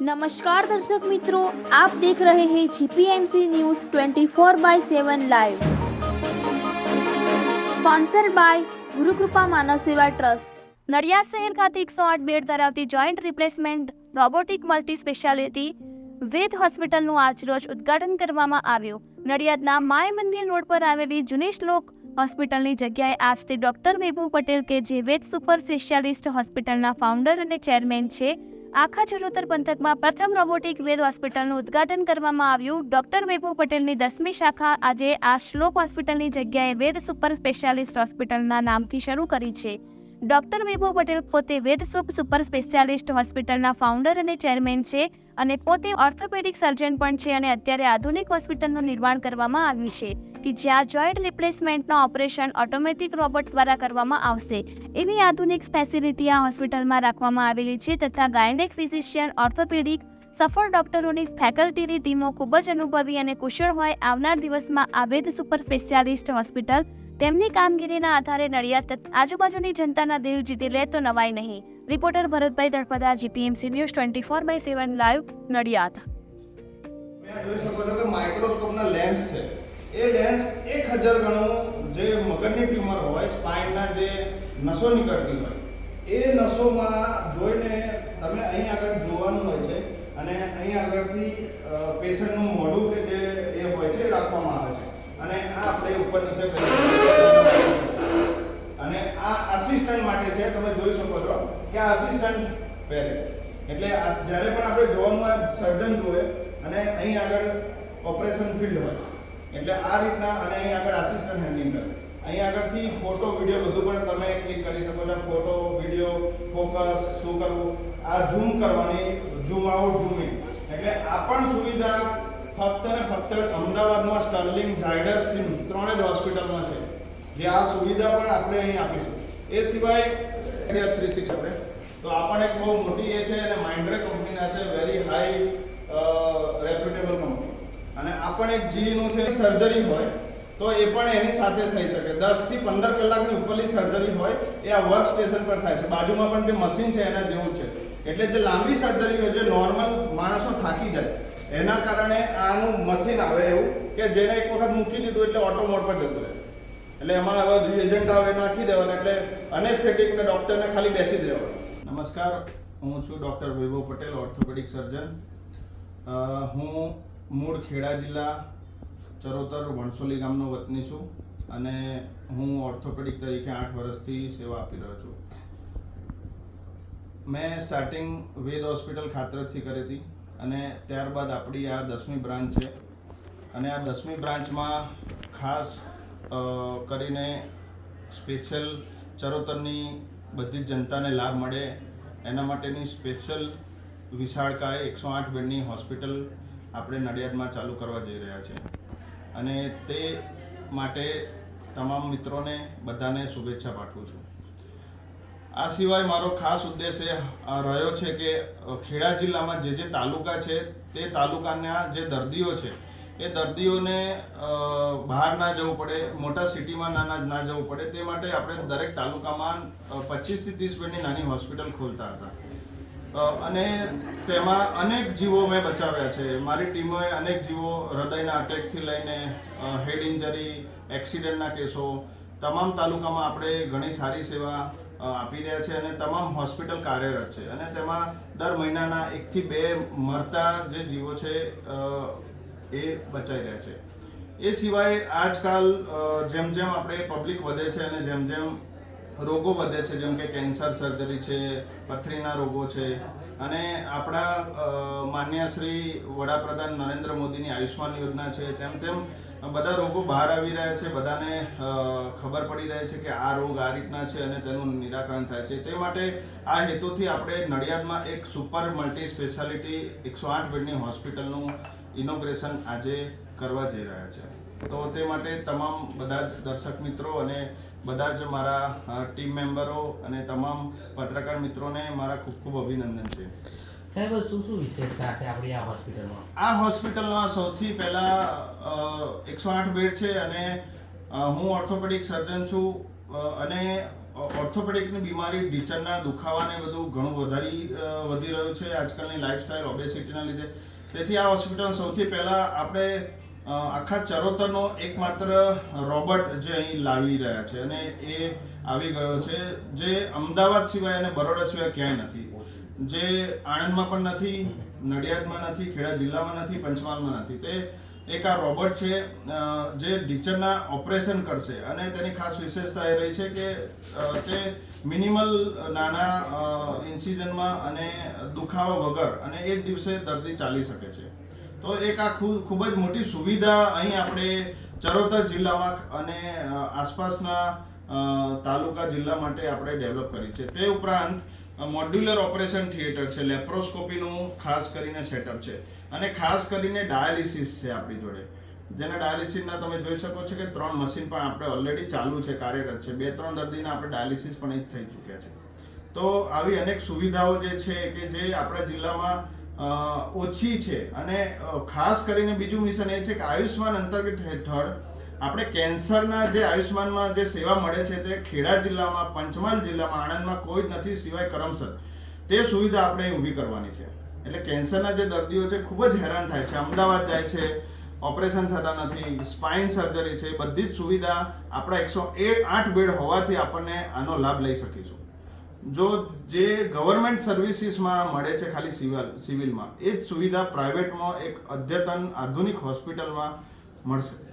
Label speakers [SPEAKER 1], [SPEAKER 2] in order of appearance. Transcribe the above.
[SPEAKER 1] નમસ્કાર દર્શક મિત્રો આપ દેખ રહે હૈ GPMC news 24 by 7 live sponsor by Gurukrupa Manav Seva trust
[SPEAKER 2] Nadiad શહેર ખાતે એકસો આઠ બેડ ધરાવતી joint replacement robotic multi speciality Ved હોસ્પિટલનું આજરોજ ઉદ્ઘાટન કરવામાં આવ્યું. નડિયાદના માય મંદિર રોડ પર આવેલી જૂની શ્લોક હોસ્પિટલની જગ્યાએ આજથી ડોક્ટર મેબુ પટેલ કે જે વેદ સુપર સ્પેશિયાલિસ્ટ હોસ્પિટલના ફાઉન્ડર અને ચેરમેન છે આખા ચરોતર પંથકમાં પ્રથમ રોબોટિક વેદ હોસ્પિટલનું ઉદ્ઘાટન કરવામાં આવ્યું. ડોક્ટર વેપુ પટેલની દસમી શાખા આજે આ શ્લોક હોસ્પિટલની જગ્યાએ વેદ સુપર સ્પેશિયાલિસ્ટ હોસ્પિટલના નામથી શરૂ કરી છે. ડોક્ટર વૈભવ પટેલ પોતે વેદસુપ સુપર સ્પેશિયાલિસ્ટ હોસ્પિટલના ફાઉન્ડર અને ચેરમેન છે અને પોતે ઓર્થોપેડિક સર્જન પણ છે અને અત્યારે આધુનિક હોસ્પિટલનું નિર્માણ કરવામાં આવ્યું છે. કે જ્યાં જોઈન્ટ રિપ્લેસમેન્ટનો ઓપરેશન ઓટોમેટિક રોબોટ દ્વારા કરવામાં આવશે. એવી આધુનિક ફેસિલિટી આ હોસ્પિટલમાં રાખવામાં આવેલી છે તથા ગાયનેક ફિઝિશિયન, ઓર્થોપેડિક, સફળ ડોક્ટરોની ફેકલ્ટીની ટીમો ખૂબ જ અનુભવી અને કુશળ હોય આવનાર દિવસમાં આ વેદ સુપર સ્પેશિયાલિસ્ટ હોસ્પિટલ તેમની કામગીરીના આધારે નડિયાદ આજુબાજુની જનતાના દિલ જીતી લે તો નવાય નહીં. Reporter Bharatbhai Talpada GPMC news twenty four by seven live Nadiad.
[SPEAKER 3] જોઈ શકો છો કે માઇક્રોસ્કોપના લેન્સ છે. એ લેન્સ એક હજાર ગણું જે મગજની ટ્યુમર હોય, સ્પાઇનના જે નસો નીકળતી હોય, એ નસોમાં જોઈને તમે અહીં આગળ જોવાનું હોય છે અને અહીં આગળથી પેશન્ટનું મોઢું કે જે એ હોય છે એ રાખવામાં આવે છે. અને આ આપણે ઉપર નીચે અને આ આસિસ્ટન્ટ માટે છે, તમે જોઈ શકો છો કે આ આસિસ્ટન્ટ પહેરે. એટલે જ્યારે પણ આપણે જોવાનું સર્જન જોવે અને અહીં આગળ ઓપરેશન ફિલ્ડ હોય એટલે આ રીતના અને અહીં આગળ આસિસ્ટન્ટ હેન્ડલિંગ કરે. અહીં આગળથી ફોટો વીડિયો બધું પણ તમે ક્લિક કરી શકો છો. ફોટો વીડિયો ફોકસ શું કરવું? આ ઝૂમ કરવાની ઝૂમ આઉટ ઝૂમ ઇન એટલે આ પણ સુવિધા ફક્ત ને ફક્ત અમદાવાદમાં સ્ટર્લિંગ ઝાયડસ સિમ્સ ત્રણે જ હોસ્પિટલમાં છે. જે આ સુવિધા પણ આપણે અહીં આપીશું. એ સિવાય થ્રી સિક્સ આપણે. તો આ પણ એક બહુ મોટી એ છે અને માઇન્ડ્રે કંપનીના છે. વેરી હાઈ રેપ્યુટેબલ કંપની અને આ પણ એક જીનું છે સર્જરી હોય, તો એ પણ એની સાથે થઈ શકે. દસથી પંદર કલાકની ઉપરની સર્જરી હોય, એ આ વર્ક સ્ટેશન પર થાય છે. બાજુમાં પણ જે મશીન છે, એના જેવું છે. એટલે જે લાંબી સર્જરી હોય, જે નોર્મલ માણસો થાકી જાય, એના કારણે આનું મશીન આવે એવું કે જેને એક વખત મૂકી દીધું એટલે ઓટો મોડ પર જતું રહે. એટલે એમાં હવે એજન્ટ આવે, નાખી દેવાના, એટલે અનેસ્થેટિકને ડૉક્ટરને ખાલી બેસી જ રહેવાનું. નમસ્કાર, હું છું doctor Vaibhav Patel orthopaedic surgeon હું મૂળ ખેડા જિલ્લા ચરોતર વણસોલી ગામનો વતની છું અને હું ઓર્થોપેડિક તરીકે આઠ વર્ષથી સેવા આપી રહ્યો છું. મેં સ્ટાર્ટિંગ વેદ હોસ્પિટલ ખાતરજથી કરી હતી અને ત્યારબાદ આપણી આ દસમી બ્રાન્ચ છે. અને આ દસમી બ્રાન્ચમાં ખાસ કરીને સ્પેશિયલ ચરોતરની બધી જ જનતાને લાભ મળે. એના માટેની સ્પેશિયલ વિશાળકાય એકસો આઠ બેડની હોસ્પિટલ આપણે નડિયાદમાં ચાલુ કરવા જઈ રહ્યા છીએ. અને તે માટે તમામ મિત્રોને બધાને શુભેચ્છા પાઠવું છું. આ સિવાય મારો ખાસ ઉદ્દેશ એ રહ્યો છે કે ખેડા જિલ્લામાં જે જે તાલુકા છે, તે તાલુકાના જે દર્દીઓ છે, એ દર્દીઓને બહાર ના જવું પડે, મોટા સિટીમાં નાના ના- જવું પડે, તે માટે આપણે દરેક તાલુકામાં પચીસથી ત્રીસ બેડની નાની હોસ્પિટલ ખોલતા હતા. અને તેમાં અનેક જીવો મેં બચાવ્યા છે. મારી ટીમોએ અનેક જીવો હૃદયના અટેકથી લઈને હેડ ઇન્જરી એક્સિડન્ટના કેસો, તમામ તાલુકામાં આપણે ઘણી સારી સેવા આપી રહ્યા છે અને તમામ હોસ્પિટલ કાર્યરત છે. અને તેમાં દર મહિનાના એકથી બે મરતા જે જીવો છે એ બચાઈ રહ્યા છે. એ સિવાય આજકાલ જેમ જેમ આપણે પબ્લિક વધે છે અને જેમ જેમ રોગો વધે છે, જેમ કે કેન્સર સર્જરી છે, પથરીના રોગો છે. અને આપણા માન્ય શ્રી વડાપ્રધાન નરેન્દ્ર મોદીની આયુષ્માન યોજના છે, તેમ તેમ બધા રોગો બહાર આવી રહ્યા છે. બધાને ખબર પડી રહી છે કે આ રોગ આ રીતના છે અને તેનું નિરાકરણ થાય છે. તે માટે આ હેતુથી આપણે નડિયાદમાં એક સુપર મલ્ટી સ્પેશિયાલિટી એકસો આઠ બેડની હોસ્પિટલનું ઇનોગ્રેશન આજે કરવા જઈ રહ્યા છે. તો તે માટે તમામ બધા જ દર્શક મિત્રો અને બધા જ મારા ટીમ મેમ્બરો અને તમામ પત્રકાર મિત્રોને મારા ખૂબ ખૂબ અભિનંદન છે.
[SPEAKER 4] સાહેબ શું શું વિશેષતા છે આપણી આ હોસ્પિટલમાં?
[SPEAKER 3] આ હોસ્પિટલમાં સૌથી પહેલાં એકસો આઠ બેડ છે અને હું ઓર્થોપેડિક સર્જન છું અને ઓર્થોપેડિકની બીમારી ઢીચરના દુખાવાને બધું ઘણું વધારી વધી રહ્યું છે આજકાલની લાઈફસ્ટાઈલ ઓબેસિટીના લીધે. તેથી આ હોસ્પિટલ સૌથી પહેલાં આપણે આખા ચરોતરનો એકમાત્ર રોબોટ જે અહીં લાવી રહ્યા છે અને એ આવી ગયો છે, જે અમદાવાદ સિવાય અને બરોડા સિવાય ક્યાંય નથી. જે આણંદમાં પણ નથી, નડિયાદમાં નથી, ખેડા જિલ્લામાં નથી, પંચમહાલમાં નથી. તે એક આ રોબોટ છે જે ડીચરના ઓપરેશન કરશે અને તેની ખાસ વિશેષતા એ રહી છે કે તે મિનિમલ નાના ઇન્સિઝનમાં અને દુખાવા વગર અને એ જ દિવસે દર્દી ચાલી શકે છે. તો એક આ ખૂબ જ મોટી સુવિધા અહીં આપણે ચરોતર જિલ્લામાં અને આસપાસના તાલુકા જિલ્લા માટે આપણે ડેવલપ કરી છે. તે ઉપરાંત મોડ્યુલર ઓપરેશન થિયેટર છે, લેપ્રોસ્કોપીનું ખાસ કરીને સેટઅપ છે. અને ખાસ કરીને ડાયાલિસિસ છે આપણી જોડે. જેના ડાયાલિસિસના તમે જોઈ શકો છો કે ત્રણ મશીન પણ આપણે ઓલરેડી ચાલુ છે, કાર્યરત છે. બે, ત્રણ દર્દીના આપણે ડાયાલિસિસ પણ અહીં થઈ ચૂક્યા છે. તો આવી અનેક સુવિધાઓ જે છે કે જે આપણા જિલ્લામાં ઓછી છે. અને ખાસ કરીને બીજું મિશન એ છે કે આયુષ્માન અંતર્ગત હેઠળ આપણે કેન્સરના જે આયુષ્માનમાં જે સેવા મળે છે તે ખેડા જિલ્લામાં, પંચમહાલ જિલ્લામાં, આણંદમાં કોઈ જ નથી સિવાય કરમસર તે સુવિધા આપણે અહીં ઊભી કરવાની છે. એટલે કેન્સરના જે દર્દીઓ છે ખૂબ જ હેરાન થાય છે. અમદાવાદ જાય છે, ઓપરેશન થતા નથી, સ્પાઇન સર્જરી છે, બધી જ સુવિધા આપણા એકસો એક આઠ બેડ હોવાથી આપણને આનો લાભ લઈ શકીશું. જો જે ગવર્મેન્ટ સર્વિસીસમાં મળે છે ખાલી સિવિલ સિવિલમાં એ જ સુવિધા પ્રાઇવેટમાં એક અદ્યતન આધુનિક હોસ્પિટલમાં મળશે.